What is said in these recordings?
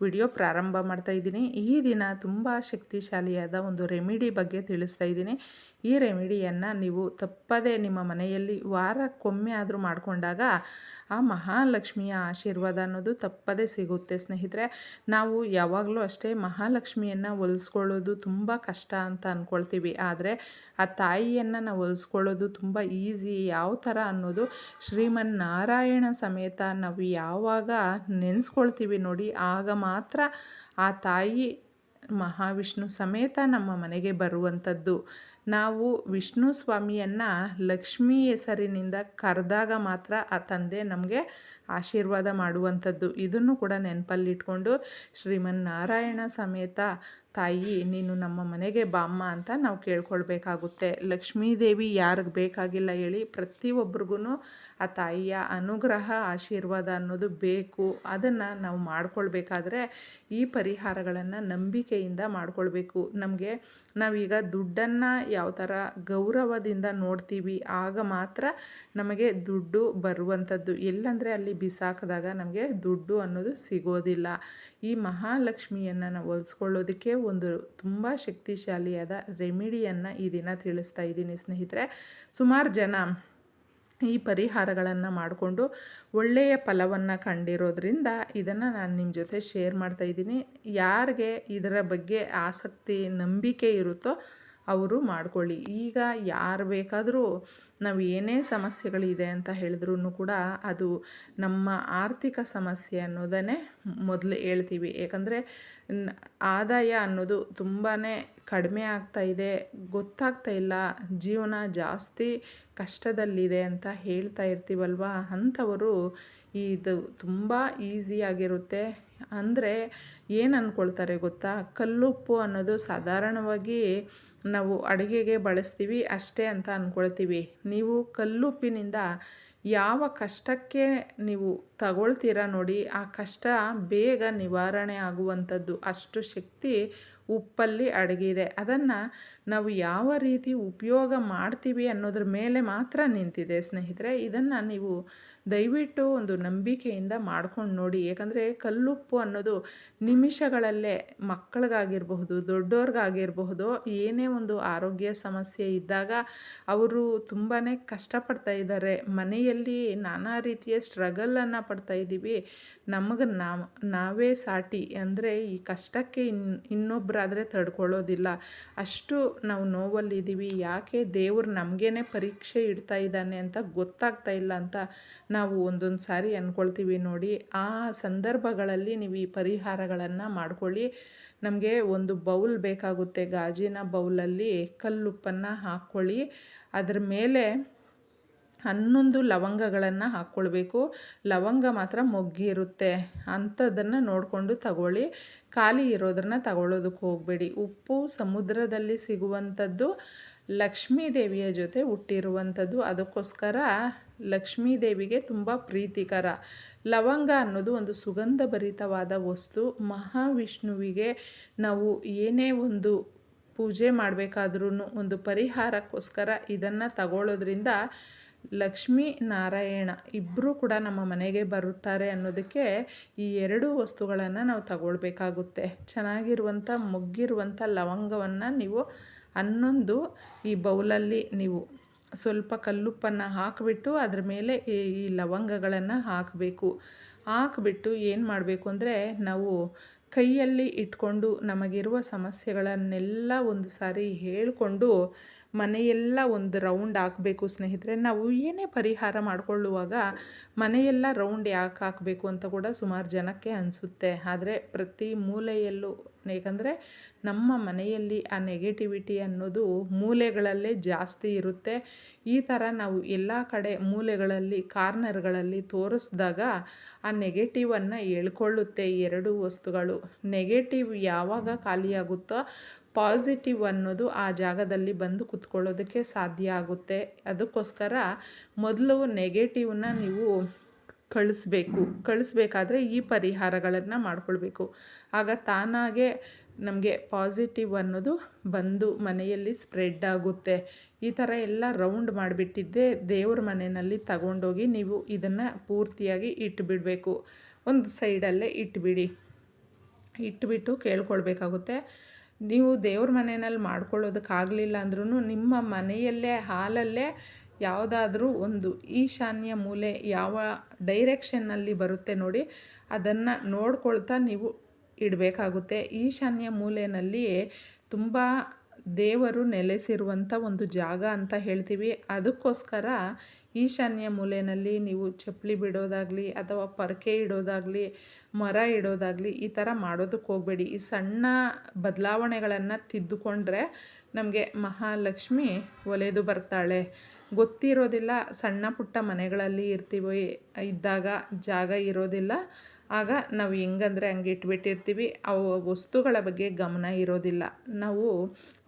Video ಪ್ರಾರಂಭ ಮಾಡ್ತಾ ಇದ್ದೀನಿ. ಈ ದಿನ ತುಂಬ ಶಕ್ತಿಶಾಲಿಯಾದ ಒಂದು ರೆಮಿಡಿ ಬಗ್ಗೆ ತಿಳಿಸ್ತಾ ಇದ್ದೀನಿ. ಈ ರೆಮಿಡಿಯನ್ನು ನೀವು ತಪ್ಪದೇ ನಿಮ್ಮ ಮನೆಯಲ್ಲಿ ವಾರಕ್ಕೊಮ್ಮೆ ಆದರೂ ಮಾಡಿಕೊಂಡಾಗ ಆ ಮಹಾಲಕ್ಷ್ಮಿಯ ಆಶೀರ್ವಾದ ಅನ್ನೋದು ತಪ್ಪದೇ ಸಿಗುತ್ತೆ ಸ್ನೇಹಿತರೆ. ನಾವು ಯಾವಾಗಲೂ ಅಷ್ಟೇ ಮಹಾಲಕ್ಷ್ಮಿಯನ್ನು ಒಲಿಸ್ಕೊಳ್ಳೋದು ತುಂಬ ಕಷ್ಟ ಅಂತ ಅಂದ್ಕೊಳ್ತೀವಿ ಆದರೆ ಆ ತಾಯಿಯನ್ನು ನಾವು ಒಲಿಸ್ಕೊಳ್ಳೋದು ತುಂಬ ಈಸಿ ಯಾವ ಥರ ಅನ್ನೋದು ಶ್ರೀಮನ್ ನಾರಾಯಣ ಸಮೇತ ನಾವು ಯಾವಾಗ ನೆನೆಸ್ಕೊಳ್ತೀವಿ ನೋಡಿ, ಆಗ ಮಾತ್ರ ಆ ತಾಯಿ ಮಹಾವಿಷ್ಣು ಸಮೇತ ನಮ್ಮ ಮನೆಗೆ ಬರುವಂಥದ್ದು. ನಾವು ವಿಷ್ಣು ಸ್ವಾಮಿಯನ್ನು ಲಕ್ಷ್ಮಿ ಹೆಸರಿನಿಂದ ಕರೆದಾಗ ಮಾತ್ರ ಆ ತಂದೆ ನಮಗೆ ಆಶೀರ್ವಾದ ಮಾಡುವಂಥದ್ದು. ಇದನ್ನು ಕೂಡ ನೆನಪಲ್ಲಿಟ್ಕೊಂಡು ಶ್ರೀಮನ್ನಾರಾಯಣ ಸಮೇತ, ತಾಯಿ, ನೀನು ನಮ್ಮ ಮನೆಗೆ ಬಾಮ್ಮ ಅಂತ ನಾವು ಕೇಳ್ಕೊಳ್ಬೇಕಾಗುತ್ತೆ. ಲಕ್ಷ್ಮೀದೇವಿ ಯಾರಿಗೆ ಬೇಕಾಗಿಲ್ಲ ಹೇಳಿ ಪ್ರತಿಯೊಬ್ರಿಗೂ ಆ ತಾಯಿಯ ಅನುಗ್ರಹ, ಆಶೀರ್ವಾದ ಅನ್ನೋದು ಬೇಕು. ಅದನ್ನು ನಾವು ಮಾಡ್ಕೊಳ್ಬೇಕಾದ್ರೆ ಈ ಪರಿಹಾರಗಳನ್ನು ನಂಬಿಕೆಯಿಂದ ಮಾಡ್ಕೊಳ್ಬೇಕು. ನಮಗೆ ನಾವೀಗ ದುಡ್ಡನ್ನು ಯಾವ ಥರ ಗೌರವದಿಂದ ನೋಡ್ತೀವಿ, ಆಗ ಮಾತ್ರ ನಮಗೆ ದುಡ್ಡು ಬರುವಂಥದ್ದು. ಎಲ್ಲಂದರೆ ಅಲ್ಲಿ ಬಿಸಾಕಿದಾಗ ನಮಗೆ ದುಡ್ಡು ಅನ್ನೋದು ಸಿಗೋದಿಲ್ಲ. ಈ ಮಹಾಲಕ್ಷ್ಮಿಯನ್ನು ನಾವು ಹೊಲಿಸ್ಕೊಳ್ಳೋದಕ್ಕೆ ಒಂದು ತುಂಬ ಶಕ್ತಿಶಾಲಿಯಾದ ರೆಮಿಡಿಯನ್ನು ಈ ದಿನ ತಿಳಿಸ್ತಾ ಇದ್ದೀನಿ ಸ್ನೇಹಿತರೆ. ಸುಮಾರು ಜನ ಈ ಪರಿಹಾರಗಳನ್ನು ಮಾಡಿಕೊಂಡು ಒಳ್ಳೆಯ ಫಲವನ್ನು ಕಂಡಿರೋದ್ರಿಂದ ಇದನ್ನು ನಾನು ನಿಮ್ಮ ಜೊತೆ ಶೇರ್ ಮಾಡ್ತಾ ಇದ್ದೀನಿ. ಯಾರಿಗೆ ಇದರ ಬಗ್ಗೆ ಆಸಕ್ತಿ, ನಂಬಿಕೆ ಇರುತ್ತೋ ಅವರು ಮಾಡ್ಕೊಳ್ಳಿ. ಈಗ ಯಾರು ಬೇಕಾದರೂ ನಾವು ಏನೇ ಸಮಸ್ಯೆಗಳಿದೆ ಅಂತ ಹೇಳಿದ್ರೂ ಕೂಡ ಅದು ನಮ್ಮ ಆರ್ಥಿಕ ಸಮಸ್ಯೆ ಅನ್ನೋದನ್ನೇ ಮೊದಲು ಹೇಳ್ತೀವಿ. ಯಾಕಂದರೆ ಆದಾಯ ಅನ್ನೋದು ತುಂಬಾ ಕಡಿಮೆ ಆಗ್ತಾ ಇದೆ, ಗೊತ್ತಾಗ್ತಾ ಇಲ್ಲ. ಜೀವನ ಜಾಸ್ತಿ ಕಷ್ಟದಲ್ಲಿದೆ ಅಂತ ಹೇಳ್ತಾ ಇರ್ತೀವಲ್ವ? ಅಂಥವರು ಇದು ತುಂಬ ಈಸಿಯಾಗಿರುತ್ತೆ ಅಂದರೆ ಏನು ಅಂದ್ಕೊಳ್ತಾರೆ ಗೊತ್ತಾ? ಕಲ್ಲುಪ್ಪು ಅನ್ನೋದು ಸಾಧಾರಣವಾಗಿ ನಾವು ಅಡುಗೆಗೆ ಬಳಸ್ತೀವಿ ಅಷ್ಟೇ ಅಂತ ಅಂದ್ಕೊಳ್ತೀವಿ ನೀವು ಕಲ್ಲುಪ್ಪಿನಿಂದ ಯಾವ ಕಷ್ಟಕ್ಕೆ ನೀವು ತಗೊಳ್ತೀರ ನೋಡಿ, ಆ ಕಷ್ಟ ಬೇಗ ನಿವಾರಣೆ ಆಗುವಂಥದ್ದು. ಅಷ್ಟು ಶಕ್ತಿ ಉಪ್ಪಲ್ಲಿ ಅಡಗಿದೆ ಅದನ್ನು ನಾವು ಯಾವ ರೀತಿ ಉಪಯೋಗ ಮಾಡ್ತೀವಿ ಅನ್ನೋದ್ರ ಮೇಲೆ ಮಾತ್ರ ನಿಂತಿದೆ ಸ್ನೇಹಿತರೆ. ಇದನ್ನು ನೀವು ದಯವಿಟ್ಟು ಒಂದು ನಂಬಿಕೆಯಿಂದ ಮಾಡ್ಕೊಂಡು ನೋಡಿ. ಯಾಕಂದರೆ ಕಲ್ಲುಪ್ಪು ಅನ್ನೋದು ನಿಮಿಷಗಳಲ್ಲೇ ಮಕ್ಕಳಿಗಾಗಿರಬಹುದು ದೊಡ್ಡವ್ರಿಗಾಗಿರಬಹುದು ಏನೇ ಒಂದು ಆರೋಗ್ಯ ಸಮಸ್ಯೆ ಇದ್ದಾಗ ಅವರು ತುಂಬಾ ಕಷ್ಟಪಡ್ತಾ ಇದ್ದಾರೆ. ಮನೆಯಲ್ಲಿ ನಾನಾ ರೀತಿಯ ಸ್ಟ್ರಗಲನ್ನು ಪಡ್ತಾ ಇದ್ದೀವಿ. ನಮಗೆ ನಾವು ಸಾಟಿ. ಅಂದರೆ ಈ ಕಷ್ಟಕ್ಕೆ ಇನ್ ಇನ್ನೊಬ್ಬರಾದರೆ ತಡ್ಕೊಳ್ಳೋದಿಲ್ಲ. ಅಷ್ಟು ನಾವು ನೋವಲ್ಲಿದ್ದೀವಿ. ಯಾಕೆ ದೇವ್ರು ನಮಗೇನೆ ಪರೀಕ್ಷೆ ಇಡ್ತಾ ಇದ್ದಾನೆ ಅಂತ ಗೊತ್ತಾಗ್ತಾ ಇಲ್ಲ ಅಂತ ನಾವು ಒಂದೊಂದು ಸಾರಿ ಅಂದ್ಕೊಳ್ತೀವಿ ನೋಡಿ. ಆ ಸಂದರ್ಭಗಳಲ್ಲಿ ನೀವು ಈ ಪರಿಹಾರಗಳನ್ನು ಮಾಡ್ಕೊಳ್ಳಿ. ನಮಗೆ ಒಂದು ಬೌಲ್ ಬೇಕಾಗುತ್ತೆ ಗಾಜಿನ ಬೌಲಲ್ಲಿ ಕಲ್ಲುಪ್ಪನ್ನು ಹಾಕ್ಕೊಳ್ಳಿ. ಅದರ ಮೇಲೆ ಹನ್ನೊಂದು ಲವಂಗಗಳನ್ನು ಹಾಕ್ಕೊಳ್ಬೇಕು. ಲವಂಗ ಮಾತ್ರ ಮೊಗ್ಗಿರುತ್ತೆ. ಅಂಥದ್ದನ್ನು ನೋಡಿಕೊಂಡು ತಗೊಳ್ಳಿ. ಖಾಲಿ ಇರೋದನ್ನು ತಗೊಳ್ಳೋದಕ್ಕೆ ಹೋಗಬೇಡಿ. ಉಪ್ಪು ಸಮುದ್ರದಲ್ಲಿ ಸಿಗುವಂಥದ್ದು ಲಕ್ಷ್ಮೀ ದೇವಿಯ ಜೊತೆ ಹುಟ್ಟಿರುವಂಥದ್ದು. ಅದಕ್ಕೋಸ್ಕರ ಲಕ್ಷ್ಮೀ ದೇವಿಗೆ ತುಂಬ ಪ್ರೀತಿಕರ. ಲವಂಗ ಅನ್ನೋದು ಒಂದು ಸುಗಂಧ ಭರಿತವಾದ ವಸ್ತು. ಮಹಾವಿಷ್ಣುವಿಗೆ ನಾವು ಏನೇ ಒಂದು ಪೂಜೆ ಮಾಡಬೇಕಾದ್ರೂ ಒಂದು ಪರಿಹಾರಕ್ಕೋಸ್ಕರ ಇದನ್ನು ತಗೊಳ್ಳೋದ್ರಿಂದ ಲಕ್ಷ್ಮೀ ನಾರಾಯಣ ಇಬ್ಬರೂ ಕೂಡ ನಮ್ಮ ಮನೆಗೆ ಬರುತ್ತಾರೆ ಅನ್ನೋದಕ್ಕೆ ಈ ಎರಡು ವಸ್ತುಗಳನ್ನು ನಾವು ತಗೊಳ್ಬೇಕಾಗುತ್ತೆ. ಚೆನ್ನಾಗಿರುವಂಥ, ಮುಗ್ಗಿರುವಂಥ ಲವಂಗವನ್ನು ನೀವು ಹನ್ನೊಂದು ಈ ಬೌಲಲ್ಲಿ ನೀವು ಸ್ವಲ್ಪ ಕಲ್ಲುಪ್ಪನ್ನು ಹಾಕಿಬಿಟ್ಟು ಅದ್ರ ಮೇಲೆ ಈ ಲವಂಗಗಳನ್ನು ಹಾಕಬೇಕು. ಹಾಕಿಬಿಟ್ಟು ಏನು ಮಾಡಬೇಕು ಅಂದರೆ ನಾವು ಕೈಯಲ್ಲಿ ಇಟ್ಕೊಂಡು ನಮಗಿರುವ ಸಮಸ್ಯೆಗಳನ್ನೆಲ್ಲ ಒಂದು ಸಾರಿ ಹೇಳಿಕೊಂಡು ಮನೆಯೆಲ್ಲ ಒಂದು ರೌಂಡ್ ಹಾಕಬೇಕು ಸ್ನೇಹಿತರೆ. ನಾವು ಏನೇ ಪರಿಹಾರ ಮಾಡಿಕೊಳ್ಳುವಾಗ ಮನೆಯೆಲ್ಲ ರೌಂಡ್ ಯಾಕೆ ಹಾಕಬೇಕು ಅಂತ ಕೂಡ ಸುಮಾರು ಜನಕ್ಕೆ ಅನಿಸುತ್ತೆ. ಆದರೆ ಪ್ರತಿ ಮೂಲೆಯಲ್ಲೂ ಏಕೆಂದರೆ ನಮ್ಮ ಮನೆಯಲ್ಲಿ ಆ ನೆಗೆಟಿವಿಟಿ ಅನ್ನೋದು ಮೂಲೆಗಳಲ್ಲೇ ಜಾಸ್ತಿ ಇರುತ್ತೆ. ಈ ಥರ ನಾವು ಎಲ್ಲ ಕಡೆ ಮೂಲೆಗಳಲ್ಲಿ ಕಾರ್ನರ್ಗಳಲ್ಲಿ ತೋರಿಸಿದಾಗ ಆ ನೆಗೆಟಿವನ್ನು ಎಳ್ಕೊಳ್ಳುತ್ತೆ ಎರಡು ವಸ್ತುಗಳು. ನೆಗೆಟಿವ್ ಯಾವಾಗ ಖಾಲಿಯಾಗುತ್ತೋ ಪಾಸಿಟಿವ್ ಅನ್ನೋದು ಆ ಜಾಗದಲ್ಲಿ ಬಂದು ಕುತ್ಕೊಳ್ಳೋದಕ್ಕೆ ಸಾಧ್ಯ ಆಗುತ್ತೆ. ಅದಕ್ಕೋಸ್ಕರ ಮೊದಲು ನೆಗೆಟಿವ್ನ ನೀವು ಕಳಿಸ್ಬೇಕು. ಕಳಿಸ್ಬೇಕಾದ್ರೆ ಈ ಪರಿಹಾರಗಳನ್ನು ಮಾಡಿಕೊಳ್ಬೇಕು. ಆಗ ತಾನಾಗೆ ನಮಗೆ ಪಾಸಿಟಿವ್ ಅನ್ನೋದು ಬಂದು ಮನೆಯಲ್ಲಿ ಸ್ಪ್ರೆಡ್ ಆಗುತ್ತೆ. ಈ ಥರ ಎಲ್ಲ ರೌಂಡ್ ಮಾಡಿಬಿಟ್ಟಿದ್ದೆ. ದೇವ್ರ ಮನೆಯಲ್ಲಿ ತಗೊಂಡೋಗಿ ನೀವು ಇದನ್ನು ಪೂರ್ತಿಯಾಗಿ ಇಟ್ಟುಬಿಡಬೇಕು ಒಂದು ಸೈಡಲ್ಲೇ ಇಟ್ಬಿಡಿ. ಇಟ್ಬಿಟ್ಟು ಕೇಳ್ಕೊಳ್ಬೇಕಾಗುತ್ತೆ. ನೀವು ದೇವ್ರ ಮನೆಯಲ್ಲಿ ಮಾಡ್ಕೊಳ್ಳೋದಕ್ಕಾಗಲಿಲ್ಲ ಅಂದ್ರೂ ನಿಮ್ಮ ಮನೆಯಲ್ಲೇ, ಹಾಲಲ್ಲೇ ಯಾವುದಾದ್ರೂ ಒಂದು ಈಶಾನ್ಯ ಮೂಲೆ ಯಾವ ಡೈರೆಕ್ಷನ್ನಲ್ಲಿ ಬರುತ್ತೆ ನೋಡಿ, ಅದನ್ನು ನೋಡ್ಕೊಳ್ತಾ ನೀವು ಇಡಬೇಕಾಗುತ್ತೆ. ಈಶಾನ್ಯ ಮೂಲೆಯಲ್ಲಿ ತುಂಬ ದೇವರು ನೆಲೆಸಿರುವಂಥ ಒಂದು ಜಾಗ ಅಂತ ಹೇಳ್ತೀವಿ. ಅದಕ್ಕೋಸ್ಕರ ಈಶಾನ್ಯ ಮೂಲೆಯಲ್ಲಿ ನೀವು ಚಪ್ಪಲಿ ಬಿಡೋದಾಗಲಿ ಅಥವಾ ಪರಕೆ ಇಡೋದಾಗಲಿ, ಮರ ಇಡೋದಾಗಲಿ ಈ ಥರ ಮಾಡೋದಕ್ಕೆ ಹೋಗಬೇಡಿ. ಈ ಸಣ್ಣ ಬದಲಾವಣೆಗಳನ್ನು ತಿದ್ದುಕೊಂಡ್ರೆ ನಮಗೆ ಮಹಾಲಕ್ಷ್ಮಿ ಒಲೆದು ಬರ್ತಾಳೆ. ಗೊತ್ತಿರೋದಿಲ್ಲ ಸಣ್ಣ ಪುಟ್ಟ ಮನೆಗಳಲ್ಲಿ ಇರ್ತೀವಿ ಇದ್ದಾಗ ಜಾಗ ಇರೋದಿಲ್ಲ. ಆಗ ನಾವು ಹೆಂಗಂದರೆ ಹಂಗೆ ಇಟ್ಬಿಟ್ಟಿರ್ತೀವಿ. ಅವು ವಸ್ತುಗಳ ಬಗ್ಗೆ ಗಮನ ಇರೋದಿಲ್ಲ. ನಾವು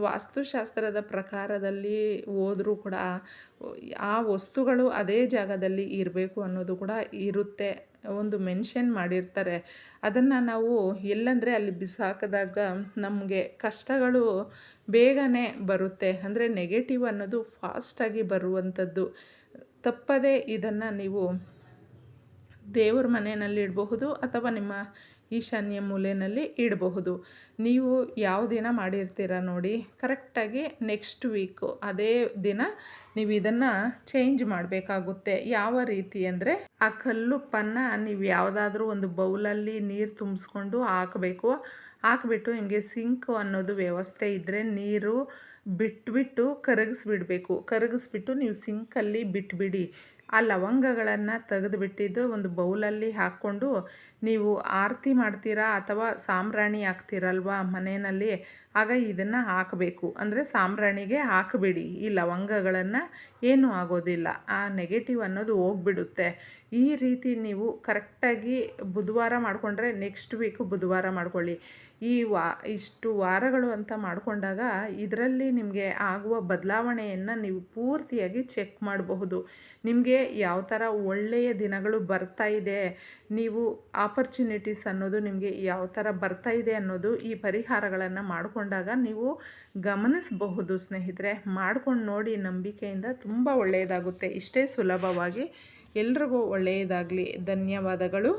ವಾಸ್ತುಶಾಸ್ತ್ರದ ಪ್ರಕಾರದಲ್ಲಿ ಹೋದರೂ ಕೂಡ ಆ ವಸ್ತುಗಳು ಅದೇ ಜಾಗದಲ್ಲಿ ಇರಬೇಕು ಅನ್ನೋದು ಕೂಡ ಇರುತ್ತೆ. ಒಂದು ಮೆನ್ಷನ್ ಮಾಡಿರ್ತಾರೆ. ಅದನ್ನು ನಾವು ಎಲ್ಲಂದರೆ ಅಲ್ಲಿ ಬಿಸಾಕಿದಾಗ ನಮಗೆ ಕಷ್ಟಗಳು ಬೇಗನೆ ಬರುತ್ತೆ. ಅಂದರೆ ನೆಗೆಟಿವ್ ಅನ್ನೋದು ಫಾಸ್ಟಾಗಿ ಬರುವಂಥದ್ದು. ತಪ್ಪದೇ ಇದನ್ನು ನೀವು ದೇವ್ರ ಮನೆಯಲ್ಲಿ ಇಡಬಹುದು ಅಥವಾ ನಿಮ್ಮ ಈಶಾನ್ಯ ಮೂಲೆಯಲ್ಲಿ ಇಡಬಹುದು. ನೀವು ಯಾವ ದಿನ ಮಾಡಿರ್ತೀರ ನೋಡಿ, ಕರೆಕ್ಟಾಗಿ ನೆಕ್ಸ್ಟ್ ವೀಕು ಅದೇ ದಿನ ನೀವು ಇದನ್ನು ಚೇಂಜ್ ಮಾಡಬೇಕಾಗುತ್ತೆ. ಯಾವ ರೀತಿ ಅಂದರೆ ಆ ಕಲ್ಲುಪ್ಪನ್ನು ನೀವು ಯಾವುದಾದ್ರೂ ಒಂದು ಬೌಲಲ್ಲಿ ನೀರು ತುಂಬಿಸ್ಕೊಂಡು ಹಾಕಬೇಕು. ಹಾಕ್ಬಿಟ್ಟು ನಿಮಗೆ ಸಿಂಕು ಅನ್ನೋದು ವ್ಯವಸ್ಥೆ ಇದ್ದರೆ ನೀರು ಬಿಟ್ಬಿಟ್ಟು ಕರಗಿಸ್ಬಿಡಬೇಕು. ಕರಗಿಸ್ಬಿಟ್ಟು ನೀವು ಸಿಂಕಲ್ಲಿ ಬಿಟ್ಬಿಡಿ. ಆ ಲವಂಗಗಳನ್ನು ತೆಗೆದುಬಿಟ್ಟಿದ್ದು ಒಂದು ಬೌಲಲ್ಲಿ ಹಾಕ್ಕೊಂಡು ನೀವು ಆರತಿ ಮಾಡ್ತೀರಾ ಅಥವಾ ಸಾಂಬ್ರಾಣಿ ಹಾಕ್ತೀರಲ್ವಾ ಮನೆಯಲ್ಲಿ, ಆಗ ಇದನ್ನು ಹಾಕಬೇಕು. ಅಂದರೆ ಸಾಂಬ್ರಾಣಿಗೆ ಹಾಕಬೇಡಿ. ಈ ಲವಂಗಗಳನ್ನು ಏನೂ ಆಗೋದಿಲ್ಲ. ಆ ನೆಗೆಟಿವ್ ಅನ್ನೋದು ಹೋಗ್ಬಿಡುತ್ತೆ. ಈ ರೀತಿ ನೀವು ಕರೆಕ್ಟಾಗಿ ಬುಧವಾರ ಮಾಡಿಕೊಂಡ್ರೆ ನೆಕ್ಸ್ಟ್ ವೀಕು ಬುಧವಾರ ಮಾಡ್ಕೊಳ್ಳಿ. ಈ ವಾ, ಇಷ್ಟು ವಾರಗಳು ಅಂತ ಮಾಡಿಕೊಂಡಾಗ ಇದರಲ್ಲಿ ನಿಮಗೆ ಆಗುವ ಬದಲಾವಣೆಯನ್ನು ನೀವು ಪೂರ್ತಿಯಾಗಿ ಚೆಕ್ ಮಾಡಬಹುದು. ನಿಮಗೆ ಯಾವ ಥರ ಒಳ್ಳೆಯ ದಿನಗಳು ಬರ್ತಾ ಇದೆ, ನೀವು ಆಪರ್ಚುನಿಟೀಸ್ ಅನ್ನೋದು ನಿಮಗೆ ಯಾವ ಥರ ಬರ್ತಾ ಇದೆ ಅನ್ನೋದು ಈ ಪರಿಹಾರಗಳನ್ನು ಮಾಡಿಕೊಂಡಾಗ ನೀವು ಗಮನಿಸಬಹುದು ಸ್ನೇಹಿತರೆ. ಮಾಡ್ಕೊಂಡು ನೋಡಿ ನಂಬಿಕೆಯಿಂದ ತುಂಬ ಒಳ್ಳೆಯದಾಗುತ್ತೆ. ಇಷ್ಟೇ ಸುಲಭವಾಗಿ ಎಲ್ರಿಗೂ ಒಳ್ಳೆಯದಾಗಲಿ. ಧನ್ಯವಾದಗಳು.